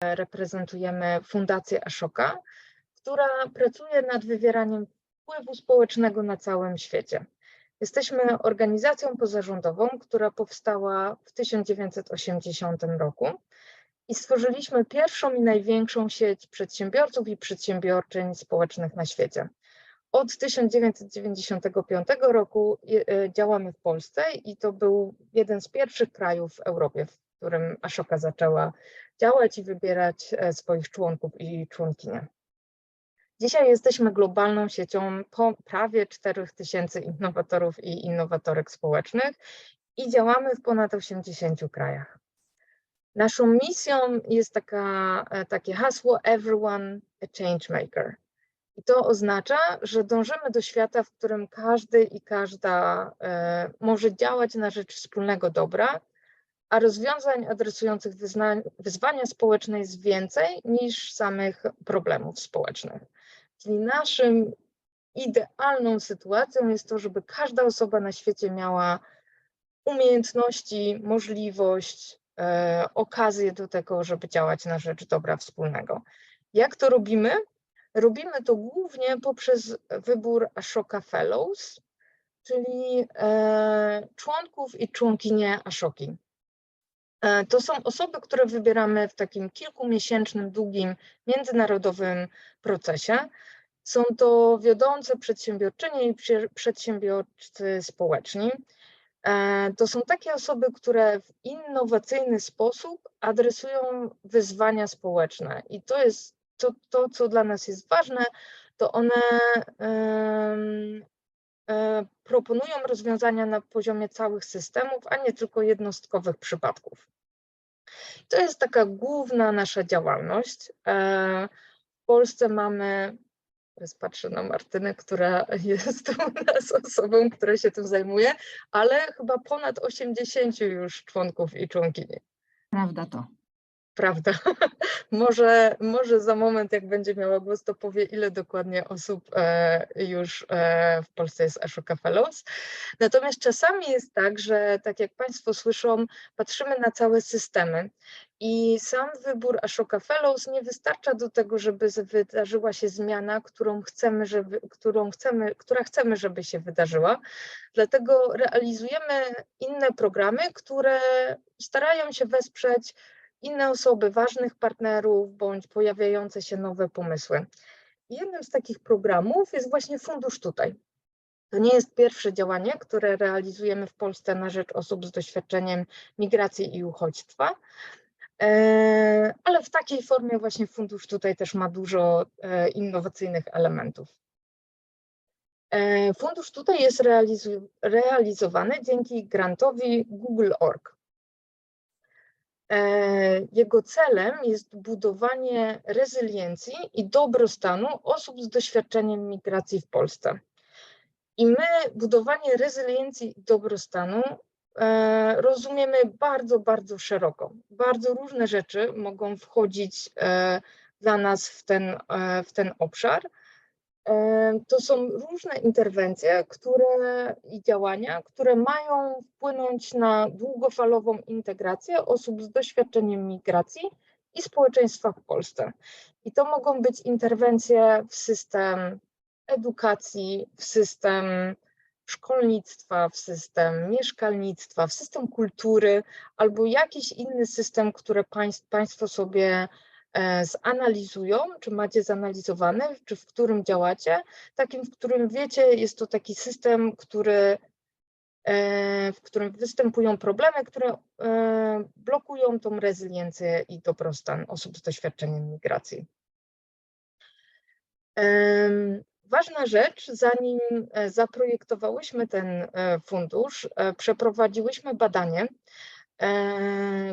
reprezentujemy Fundację Ashoka, która pracuje nad wywieraniem wpływu społecznego na całym świecie. Jesteśmy organizacją pozarządową, która powstała w 1980 roku i stworzyliśmy pierwszą i największą sieć przedsiębiorców i przedsiębiorczyń społecznych na świecie. Od 1995 roku e, działamy w Polsce i to był jeden z pierwszych krajów w Europie, w którym Ashoka zaczęła działać i wybierać e, swoich członków i członkinie. Dzisiaj jesteśmy globalną siecią po prawie 4000 innowatorów i innowatorek społecznych i działamy w ponad 80 krajach. Naszą misją jest taka, e, takie hasło Everyone a Changemaker. I to oznacza, że dążymy do świata, w którym każdy i każda e, może działać na rzecz wspólnego dobra, a rozwiązań adresujących wyzwania społeczne jest więcej niż samych problemów społecznych. Czyli naszym idealną sytuacją jest to, żeby każda osoba na świecie miała umiejętności, możliwość, e, okazję do tego, żeby działać na rzecz dobra wspólnego. Jak to robimy? Robimy to głównie poprzez wybór Ashoka Fellows, czyli e, członków i członkinie Ashoki. E, to są osoby, które wybieramy w takim kilkumiesięcznym, długim, międzynarodowym procesie. Są to wiodące przedsiębiorczynie i przedsiębiorcy społeczni. E, to są takie osoby, które w innowacyjny sposób adresują wyzwania społeczne i to jest to, to co dla nas jest ważne, to one proponują rozwiązania na poziomie całych systemów, a nie tylko jednostkowych przypadków. To jest taka główna nasza działalność. E, w Polsce mamy, teraz patrzę na Martynę, która jest u nas osobą, która się tym zajmuje, ale chyba ponad 80 już członków i członkini. Prawda to. Prawda. może, może za moment, jak będzie miała głos, to powie, ile dokładnie osób e, już e, w Polsce jest Ashoka Fellows. Natomiast czasami jest tak, że tak jak Państwo słyszą, patrzymy na całe systemy i sam wybór Ashoka Fellows nie wystarcza do tego, żeby wydarzyła się zmiana, którą chcemy, żeby, którą chcemy, która chcemy, żeby się wydarzyła. Dlatego realizujemy inne programy, które starają się wesprzeć inne osoby, ważnych partnerów bądź pojawiające się nowe pomysły. Jednym z takich programów jest właśnie Fundusz Tutaj. To nie jest pierwsze działanie, które realizujemy w Polsce na rzecz osób z doświadczeniem migracji i uchodźstwa, e, ale w takiej formie właśnie Fundusz Tutaj też ma dużo e, innowacyjnych elementów. E, fundusz Tutaj jest realizowany dzięki grantowi Google.org. E, jego celem jest budowanie rezyliencji i dobrostanu osób z doświadczeniem migracji w Polsce. I my budowanie rezyliencji i dobrostanu e, rozumiemy bardzo, bardzo szeroko. Bardzo różne rzeczy mogą wchodzić e, dla nas w ten, w ten obszar. To są różne interwencje które, i działania, które mają wpłynąć na długofalową integrację osób z doświadczeniem migracji i społeczeństwa w Polsce. I to mogą być interwencje w system edukacji, w system szkolnictwa, w system mieszkalnictwa, w system kultury albo jakiś inny system, który państwo sobie zanalizują, czy macie zanalizowane, czy w którym działacie, takim, w którym wiecie, jest to taki system, który, e, w którym występują problemy, które e, blokują tą rezyliencję i dobrostan osób z doświadczeniem migracji. Ważna rzecz, zanim zaprojektowałyśmy ten fundusz, przeprowadziłyśmy badanie,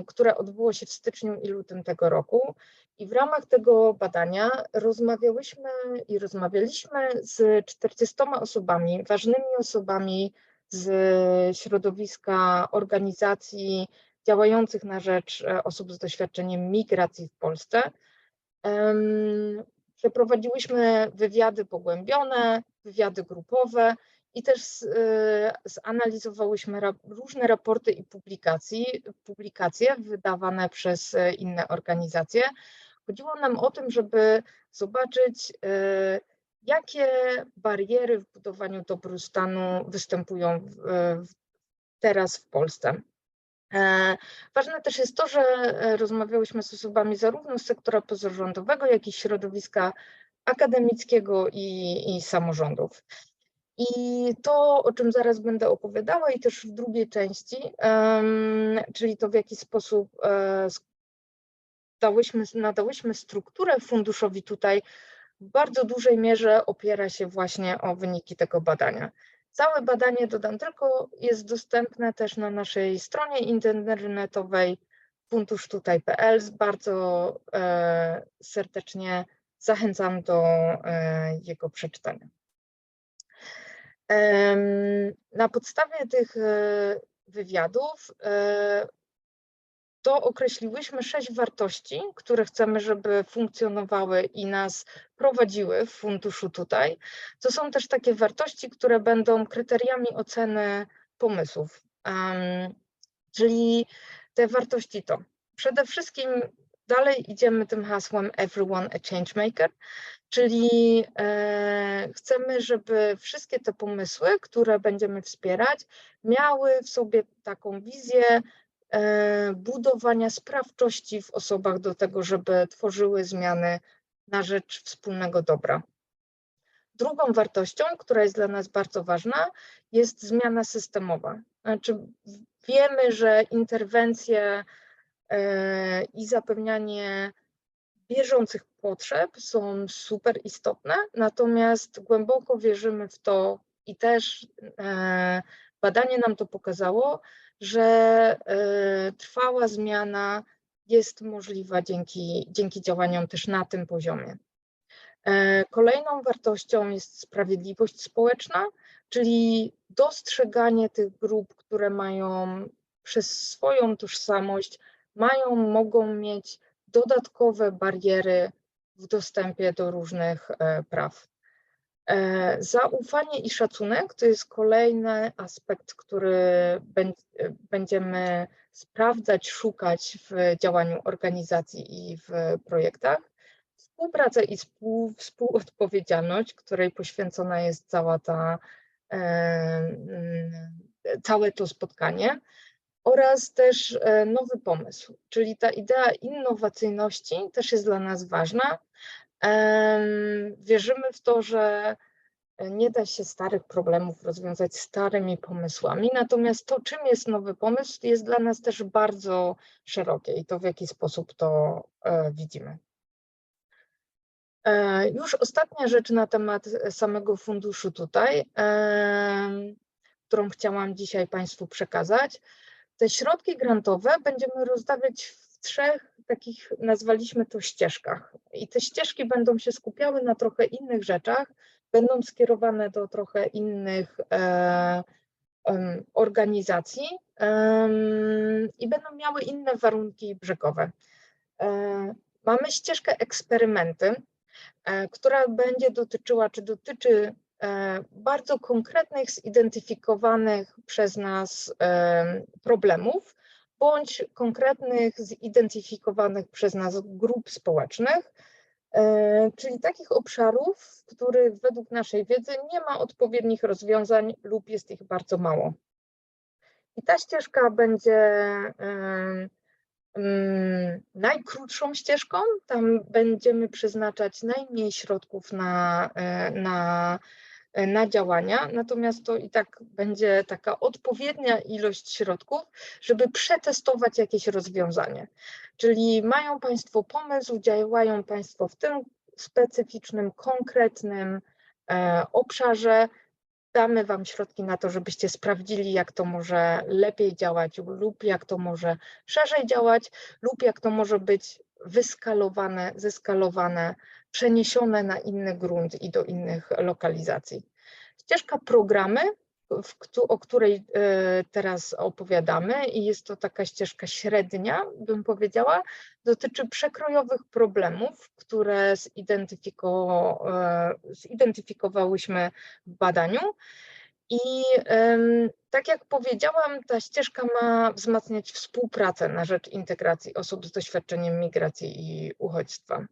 które odbyło się w styczniu i lutym tego roku i w ramach tego badania rozmawiałyśmy i rozmawialiśmy z 40 osobami, ważnymi osobami z środowiska organizacji działających na rzecz e, osób z doświadczeniem migracji w Polsce. Przeprowadziłyśmy wywiady pogłębione, wywiady grupowe i też e, zanalizowałyśmy różne raporty i publikacje wydawane przez e, inne organizacje. Chodziło nam o tym, żeby zobaczyć, jakie bariery w budowaniu dobrostanu występują teraz w Polsce. E, ważne też jest to, że e, rozmawiałyśmy z osobami zarówno z sektora pozarządowego, jak i środowiska akademickiego i, i samorządów. I to, o czym zaraz będę opowiadała, i też w drugiej części, czyli to w jaki sposób um, dałyśmy, nadałyśmy strukturę funduszowi tutaj, w bardzo dużej mierze opiera się właśnie o wyniki tego badania. Całe badanie, dodam tylko, jest dostępne też na naszej stronie internetowej fundusztutaj.pl. Bardzo e, serdecznie zachęcam do e, jego przeczytania. Na podstawie tych e, wywiadów e, to określiłyśmy sześć wartości, które chcemy, żeby funkcjonowały i nas prowadziły w funduszu tutaj. To są też takie wartości, które będą kryteriami oceny pomysłów. Czyli te wartości to przede wszystkim dalej idziemy tym hasłem Everyone a Changemaker, czyli e, chcemy, żeby wszystkie te pomysły, które będziemy wspierać, miały w sobie taką wizję E, budowania sprawczości w osobach do tego, żeby tworzyły zmiany na rzecz wspólnego dobra. Drugą wartością, która jest dla nas bardzo ważna, jest zmiana systemowa. Znaczy, wiemy, że interwencje e, i zapewnianie bieżących potrzeb są super istotne, natomiast głęboko wierzymy w to i też e, badanie nam to pokazało, że e, trwała zmiana jest możliwa dzięki, dzięki działaniom też na tym poziomie. E, kolejną wartością jest sprawiedliwość społeczna, czyli dostrzeganie tych grup, które mają przez swoją tożsamość, mają, mogą mieć dodatkowe bariery w dostępie do różnych e, praw. E, zaufanie i szacunek to jest kolejny aspekt, który będziemy sprawdzać, szukać w działaniu organizacji i w projektach. Współpraca i współ, współodpowiedzialność, której poświęcona jest cała ta, e, całe to spotkanie oraz też e, nowy pomysł, czyli ta idea innowacyjności też jest dla nas ważna, Wierzymy w to, że nie da się starych problemów rozwiązać starymi pomysłami, natomiast to, czym jest nowy pomysł, jest dla nas też bardzo szerokie i to w jaki sposób to e, widzimy. E, już ostatnia rzecz na temat samego funduszu tutaj, którą chciałam dzisiaj Państwu przekazać. Te środki grantowe będziemy rozdawać w trzech takich nazwaliśmy to ścieżkach. I te ścieżki będą się skupiały na trochę innych rzeczach, będą skierowane do trochę innych e, organizacji i będą miały inne warunki brzegowe. E, mamy ścieżkę eksperymenty, e, która będzie dotyczyła, czy dotyczy bardzo konkretnych, zidentyfikowanych przez nas e, problemów, bądź konkretnych, zidentyfikowanych przez nas grup społecznych, e, czyli takich obszarów, w których według naszej wiedzy nie ma odpowiednich rozwiązań lub jest ich bardzo mało. I ta ścieżka będzie najkrótszą ścieżką, tam będziemy przeznaczać najmniej środków na, e, na E, na działania, natomiast to i tak będzie taka odpowiednia ilość środków, żeby przetestować jakieś rozwiązanie. Czyli mają Państwo pomysł, działają Państwo w tym specyficznym, konkretnym e, obszarze, damy Wam środki na to, żebyście sprawdzili, jak to może lepiej działać lub jak to może szerzej działać lub jak to może być wyskalowane, zeskalowane, przeniesione na inny grunt i do innych lokalizacji. Ścieżka programy, o której e, teraz opowiadamy i jest to taka ścieżka średnia, bym powiedziała, dotyczy przekrojowych problemów, które zidentyfiko, e, zidentyfikowałyśmy w badaniu I tak jak powiedziałam, ta ścieżka ma wzmacniać współpracę na rzecz integracji osób z doświadczeniem migracji i uchodźstwa.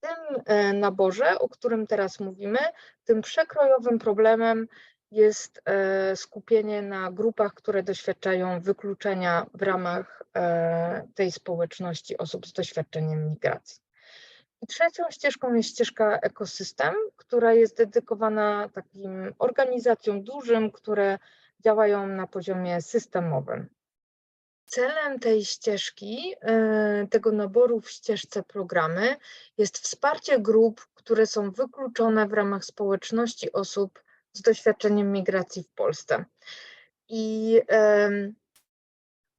Tym e, naborze, o którym teraz mówimy, tym przekrojowym problemem jest e, skupienie na grupach, które doświadczają wykluczenia w ramach e, tej społeczności osób z doświadczeniem migracji. I trzecią ścieżką jest ścieżka ekosystem, która jest dedykowana takim organizacjom dużym, które działają na poziomie systemowym. Celem tej ścieżki, e, tego naboru w ścieżce programy jest wsparcie grup, które są wykluczone w ramach społeczności osób z doświadczeniem migracji w Polsce. I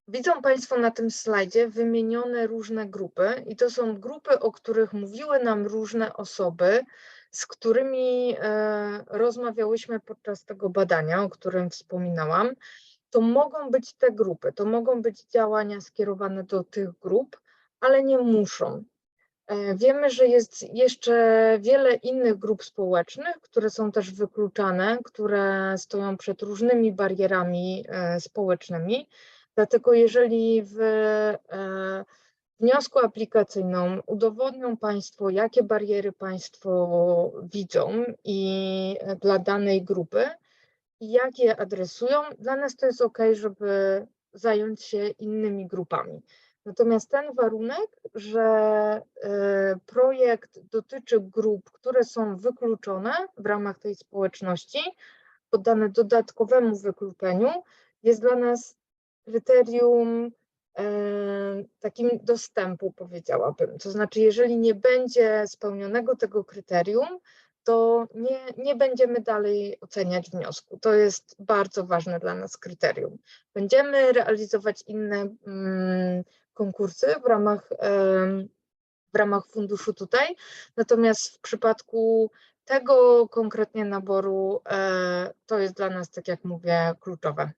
widzą Państwo na tym slajdzie wymienione różne grupy, i to są grupy, o których mówiły nam różne osoby, z którymi e, rozmawiałyśmy podczas tego badania, o którym wspominałam. To mogą być te grupy, to mogą być działania skierowane do tych grup, ale nie muszą. E, Wiemy, że jest jeszcze wiele innych grup społecznych, które są też wykluczane, które stoją przed różnymi barierami e, społecznymi. Dlatego, jeżeli w e, wniosku aplikacyjnym udowodnią Państwo, jakie bariery Państwo widzą i dla danej grupy, jak je adresują, dla nas to jest ok, żeby zająć się innymi grupami. Natomiast ten warunek, że e, projekt dotyczy grup, które są wykluczone w ramach tej społeczności, poddane dodatkowemu wykluczeniu, jest dla nas kryterium e, takim dostępu, powiedziałabym. To znaczy, jeżeli nie będzie spełnionego tego kryterium, to nie, nie będziemy dalej oceniać wniosku. To jest bardzo ważne dla nas kryterium. Będziemy realizować inne mm, konkursy w ramach, w ramach funduszu tutaj, natomiast w przypadku tego konkretnie naboru e, to jest dla nas, tak jak mówię, kluczowe.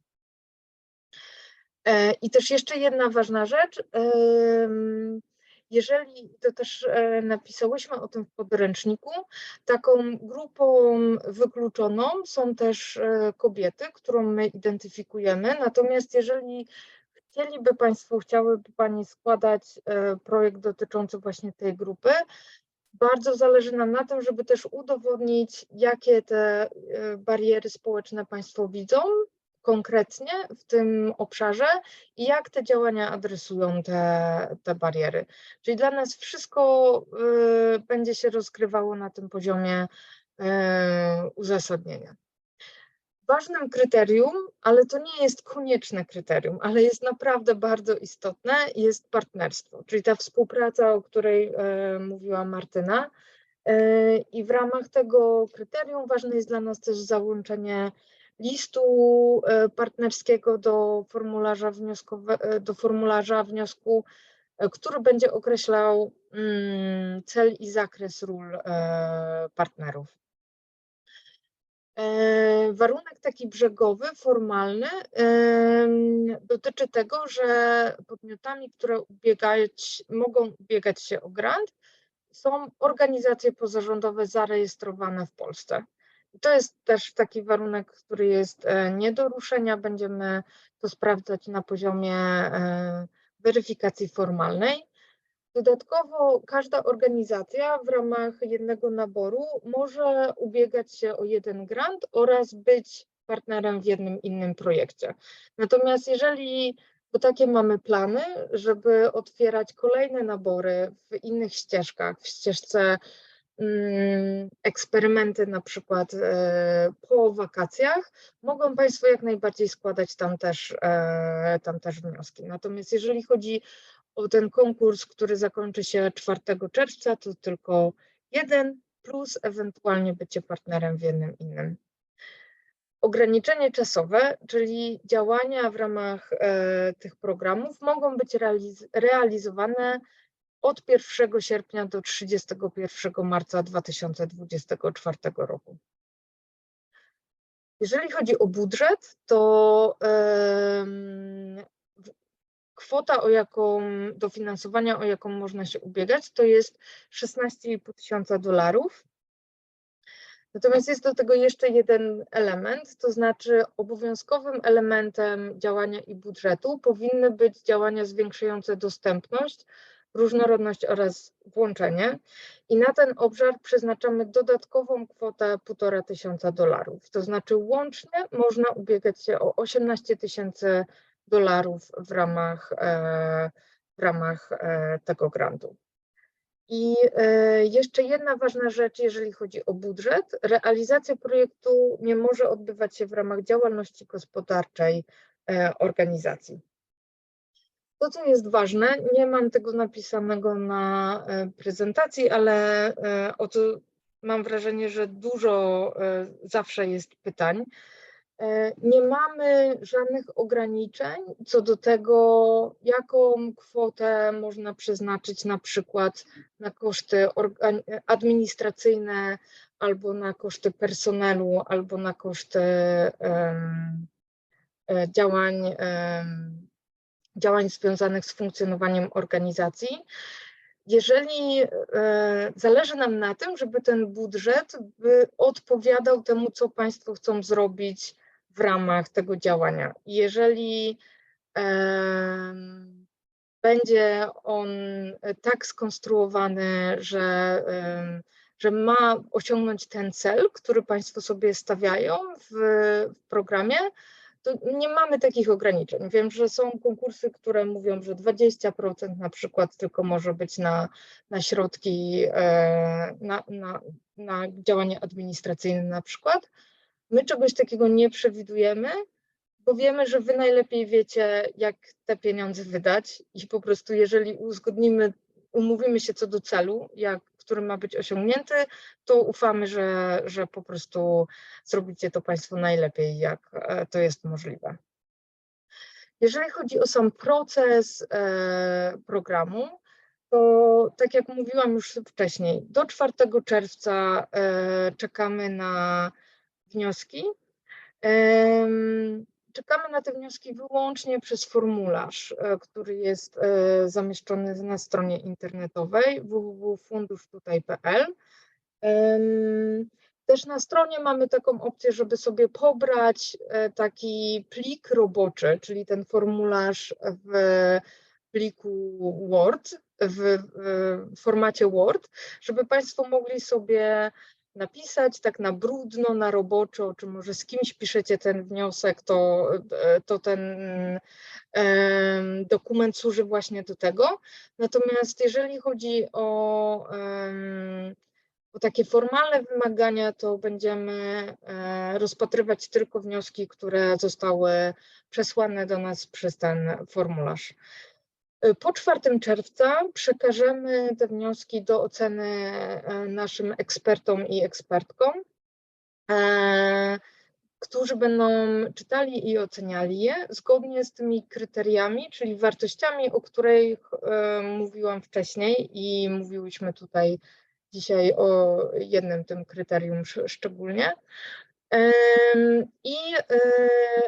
E, I też jeszcze jedna ważna rzecz. Jeżeli, to też e, napisałyśmy o tym w podręczniku, taką grupą wykluczoną są też e, kobiety, którą my identyfikujemy. Natomiast jeżeli chcieliby Państwo, chciałyby Pani składać e, projekt dotyczący właśnie tej grupy, bardzo zależy nam na tym, żeby też udowodnić, jakie te bariery społeczne Państwo widzą konkretnie w tym obszarze i jak te działania adresują te, te bariery. Czyli dla nas wszystko e, będzie się rozgrywało na tym poziomie uzasadnienia ważnym kryterium, ale to nie jest konieczne kryterium, ale jest naprawdę bardzo istotne, jest partnerstwo, czyli ta współpraca, o której e, mówiła Martyna. E, I w ramach tego kryterium ważne jest dla nas też załączenie listu e, partnerskiego do formularza, wnioskowe, e, do formularza wniosku, e, który będzie określał mm, cel i zakres ról partnerów. Warunek taki brzegowy, formalny, dotyczy tego, że podmiotami, które ubiegać, mogą ubiegać się o grant, są organizacje pozarządowe zarejestrowane w Polsce. To jest też taki warunek, który jest e, nie do ruszenia. Będziemy to sprawdzać na poziomie e, weryfikacji formalnej. Dodatkowo każda organizacja w ramach jednego naboru może ubiegać się o jeden grant oraz być partnerem w jednym innym projekcie. Natomiast jeżeli, bo takie mamy plany, żeby otwierać kolejne nabory w innych ścieżkach, w ścieżce eksperymenty na przykład e, po wakacjach, mogą Państwo jak najbardziej składać tam też, e, tam też wnioski. Natomiast jeżeli chodzi o ten konkurs, który zakończy się 4 czerwca, to tylko jeden plus ewentualnie bycie partnerem w jednym innym. Ograniczenie czasowe, czyli działania w ramach e, tych programów mogą być realiz realizowane od 1 sierpnia do 31 marca 2024 roku. Jeżeli chodzi o budżet, to kwota, o jaką dofinansowania, o jaką można się ubiegać, to jest 16,5 tysiąca dolarów. Natomiast jest do tego jeszcze jeden element, to znaczy obowiązkowym elementem działania i budżetu powinny być działania zwiększające dostępność, różnorodność oraz włączenie. I na ten obszar przeznaczamy dodatkową kwotę 1,5 tysiąca dolarów. To znaczy łącznie można ubiegać się o 18 tysięcy dolarów w ramach, e, w ramach e, tego grantu. I e, jeszcze jedna ważna rzecz, jeżeli chodzi o budżet. Realizacja projektu nie może odbywać się w ramach działalności gospodarczej organizacji. To, co jest ważne, nie mam tego napisanego na prezentacji, ale o to mam wrażenie, że dużo zawsze jest pytań. E, nie mamy żadnych ograniczeń co do tego, jaką kwotę można przeznaczyć na przykład na koszty administracyjne, albo na koszty personelu, albo na koszty um, działań, um, działań związanych z funkcjonowaniem organizacji. Jeżeli e, zależy nam na tym, żeby ten budżet by odpowiadał temu, co Państwo chcą zrobić w ramach tego działania. Jeżeli będzie on tak skonstruowany, że, że ma osiągnąć ten cel, który Państwo sobie stawiają w, w programie, to nie mamy takich ograniczeń. Wiem, że są konkursy, które mówią, że 20% na przykład tylko może być na, na środki, e, na, na, na działanie administracyjne na przykład, My czegoś takiego nie przewidujemy, bo wiemy, że wy najlepiej wiecie, jak te pieniądze wydać i po prostu jeżeli uzgodnimy, umówimy się co do celu, jak, który ma być osiągnięty, to ufamy, że, że po prostu zrobicie to Państwo najlepiej, jak e, to jest możliwe. Jeżeli chodzi o sam proces e, programu, to tak jak mówiłam już wcześniej, do 4 czerwca e, czekamy na wnioski. Czekamy na te wnioski wyłącznie przez formularz, e, który jest e, zamieszczony na stronie internetowej www.fundusztutaj.pl. Też na stronie mamy taką opcję, żeby sobie pobrać e, taki plik roboczy, czyli ten formularz w pliku Word, w, w formacie Word, żeby Państwo mogli sobie napisać tak na brudno, na roboczo, czy może z kimś piszecie ten wniosek, to, e, to ten dokument służy właśnie do tego. Natomiast jeżeli chodzi o, o takie formalne wymagania, to będziemy e, rozpatrywać tylko wnioski, które zostały przesłane do nas przez ten formularz. Po 4 czerwca przekażemy te wnioski do oceny e, naszym ekspertom i ekspertkom, e, którzy będą czytali i oceniali je zgodnie z tymi kryteriami, czyli wartościami, o których e, mówiłam wcześniej i mówiłyśmy tutaj dzisiaj o jednym tym kryterium szczególnie. I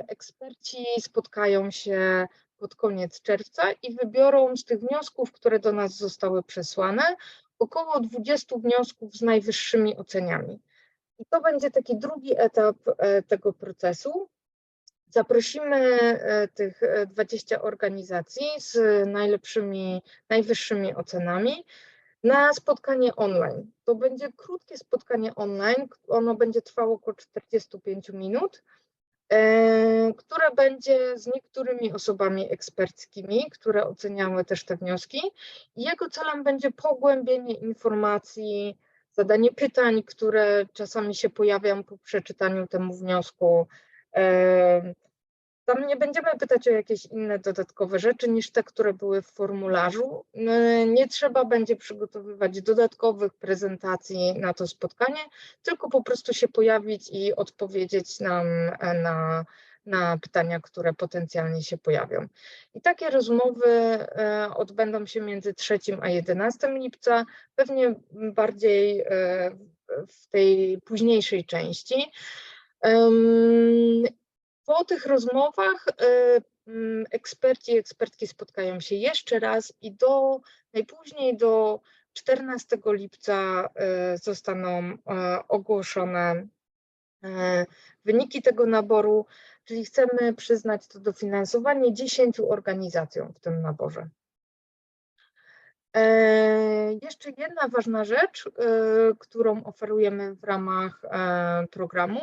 eksperci spotkają się pod koniec czerwca i wybiorą z tych wniosków, które do nas zostały przesłane, około 20 wniosków z najwyższymi oceniami. I to będzie taki drugi etap e, tego procesu. Zaprosimy e, tych 20 organizacji z najlepszymi, najwyższymi ocenami na spotkanie online. To będzie krótkie spotkanie online, ono będzie trwało około 45 minut E, które będzie z niektórymi osobami eksperckimi, które oceniały też te wnioski. I jego celem będzie pogłębienie informacji, zadanie pytań, które czasami się pojawiają po przeczytaniu temu wniosku, e, tam nie będziemy pytać o jakieś inne dodatkowe rzeczy niż te, które były w formularzu. Nie trzeba będzie przygotowywać dodatkowych prezentacji na to spotkanie, tylko po prostu się pojawić i odpowiedzieć nam na, na pytania, które potencjalnie się pojawią. I takie rozmowy e, odbędą się między 3 a 11 lipca, pewnie bardziej e, w tej późniejszej części. Po tych rozmowach e, mm, eksperci i ekspertki spotkają się jeszcze raz i do najpóźniej do 14 lipca e, zostaną e, ogłoszone wyniki tego naboru, czyli chcemy przyznać to dofinansowanie 10 organizacjom w tym naborze. E, Jeszcze jedna ważna rzecz, którą oferujemy w ramach e, programu,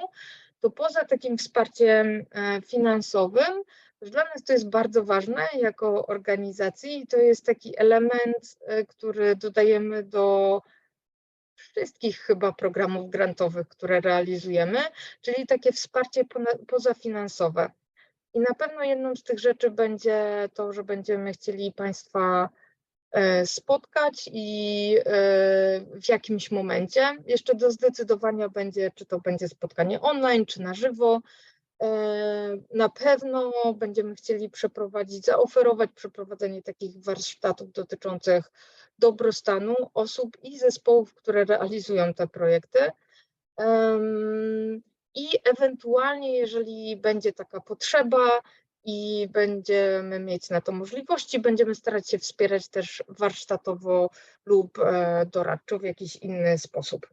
to poza takim wsparciem e, finansowym, dla nas to jest bardzo ważne jako organizacji i to jest taki element, e, który dodajemy do wszystkich chyba programów grantowych, które realizujemy, czyli takie wsparcie pozafinansowe. I na pewno jedną z tych rzeczy będzie to, że będziemy chcieli Państwa spotkać i e, w jakimś momencie. Jeszcze do zdecydowania będzie, czy to będzie spotkanie online, czy na żywo. E, Na pewno będziemy chcieli przeprowadzić, zaoferować przeprowadzenie takich warsztatów dotyczących dobrostanu osób i zespołów, które realizują te projekty. I ewentualnie, jeżeli będzie taka potrzeba i będziemy mieć na to możliwości, będziemy starać się wspierać też warsztatowo lub e, doradczo w jakiś inny sposób.